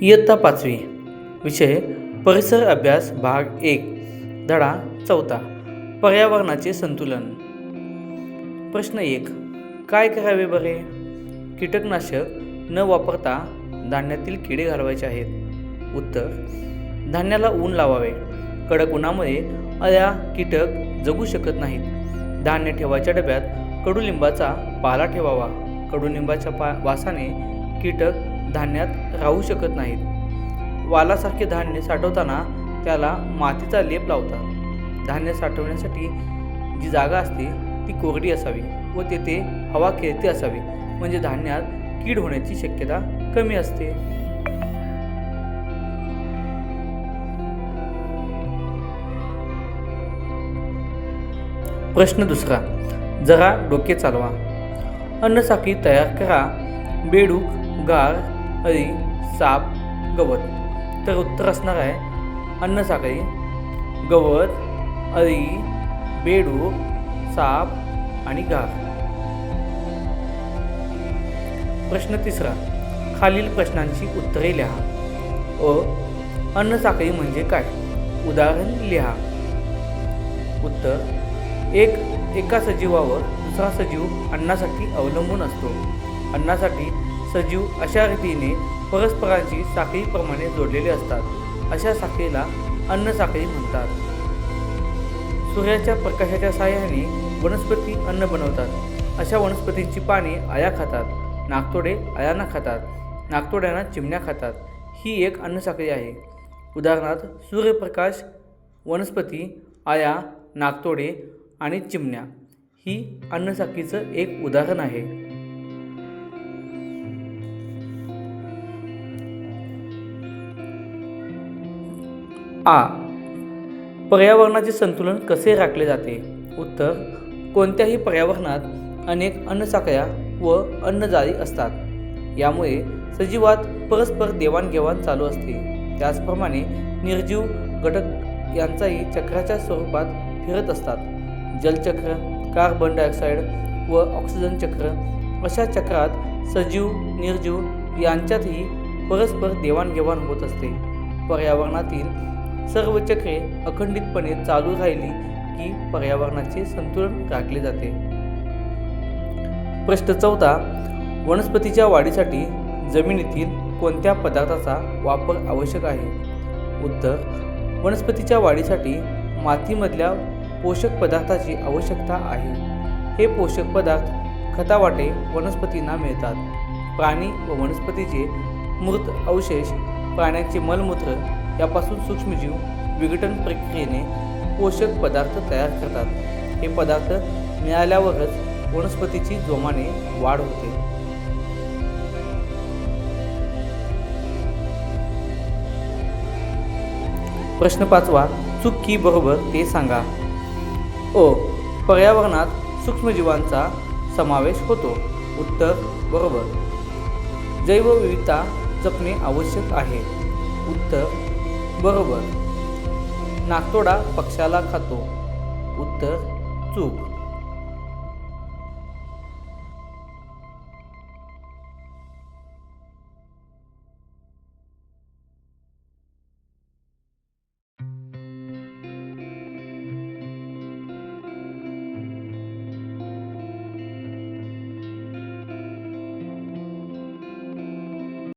इयत्ता पाचवी. विषय परिसर अभ्यास भाग एक. धडा चौथा. पर्यावरणाचे संतुलन. प्रश्न एक. काय करावे बरे? कीटकनाशक न वापरता धान्यातील किडे घालवायचे आहेत. उत्तर. धान्याला ऊन लावावे. कडक उन्हामुळे अळ्या कीटक जगू शकत नाहीत. धान्य ठेवायच्या डब्यात कडुलिंबाचा पाला ठेवावा. कडुलिंबाच्या पा वासाने कीटक धान्यात राहू शकत नाहीत. वालासारखे धान्य साठवताना त्याला मातीचा लेप लावतात. धान्य साठवण्यासाठी जी जागा असते ती कोरडी असावी व तेथे हवा खेळती असावी म्हणजे धान्यात कीड होण्याची शक्यता कमी असते. प्रश्न दुसरा जरा डोके चालवा. अन्नसाखळी तयार करा. बेडूक गार अळी साप गवत. तर उत्तर असणार आहे अन्नसाखळी गवत अळी बेडूक साप आणि गार. प्रश्न तिसरा. खालील प्रश्नांची उत्तरे लिहा. अ. अन्नसाखळी म्हणजे काय? उदाहरण लिहा. उत्तर. एक एका सजीवावर दुसरा सजीव अन्नासाठी अवलंबून असतो. अन्नासाठी सजीव अशा रीतीने परस्परांशी साखळीप्रमाणे जोडलेले असतात. अशा साखळीला अन्नसाखळी म्हणतात. सूर्याच्या प्रकाशाच्या साह्याने वनस्पती अन्न बनवतात. अशा वनस्पतींची पाने आया खातात नागतोडे आयांना खातात नागतोड्यांना चिमण्या खातात. ही एक अन्नसाखळी आहे. उदाहरणार्थ सूर्यप्रकाश वनस्पती आया नागतोडे आणि चिमण्या ही अन्नसाखळीचं एक उदाहरण आहे. आ. पर्यावरणाचे संतुलन कसे राखले जाते? उत्तर. कोणत्याही पर्यावरणात अनेक अन्नसाखळ्या व अन्नजाळी असतात. यामुळे सजीवात परस्पर देवाणघेवाण चालू असते. त्याचप्रमाणे निर्जीव घटक यांचाही चक्राच्या स्वरूपात फिरत असतात. जलचक्र कार्बन डायऑक्साईड व ऑक्सिजन चक्र अशा चक्रात सजीव निर्जीव यांच्यातही परस्पर देवाणघेवाण होत असते. पर्यावरणातील सर्व चक्रे अखंडितपणे चालू राहिली की पर्यावरणाचे संतुलन राखले जाते. प्रश्न चौथा वनस्पतीच्या वाढीसाठी जमिनीतील कोणत्या पदार्थाचा वापर आवश्यक आहे? उत्तर वनस्पतीच्या वाढीसाठी मातीमधल्या पोषक पदार्थाची आवश्यकता आहे. हे पोषक पदार्थ खतावाटे वनस्पतींना मिळतात. प्राणी व वनस्पतीचे मृत अवशेष प्राण्यांचे मलमूत्र यापासून सूक्ष्मजीव विघटन प्रक्रियेने पोषक पदार्थ तयार करतात. हे पदार्थ मिळाल्यावरच वनस्पतीची जोमाने वाढ होते. प्रश्न पाचवा चूक की बरोबर ते सांगा. ओ पर्यावरणात सूक्ष्मजीवांचा समावेश होतो. उत्तर बरोबर. जैवविविधता जपणे आवश्यक आहे. उत्तर बरोबर. नागतोडा पक्षाला खातो. उत्तर चूक.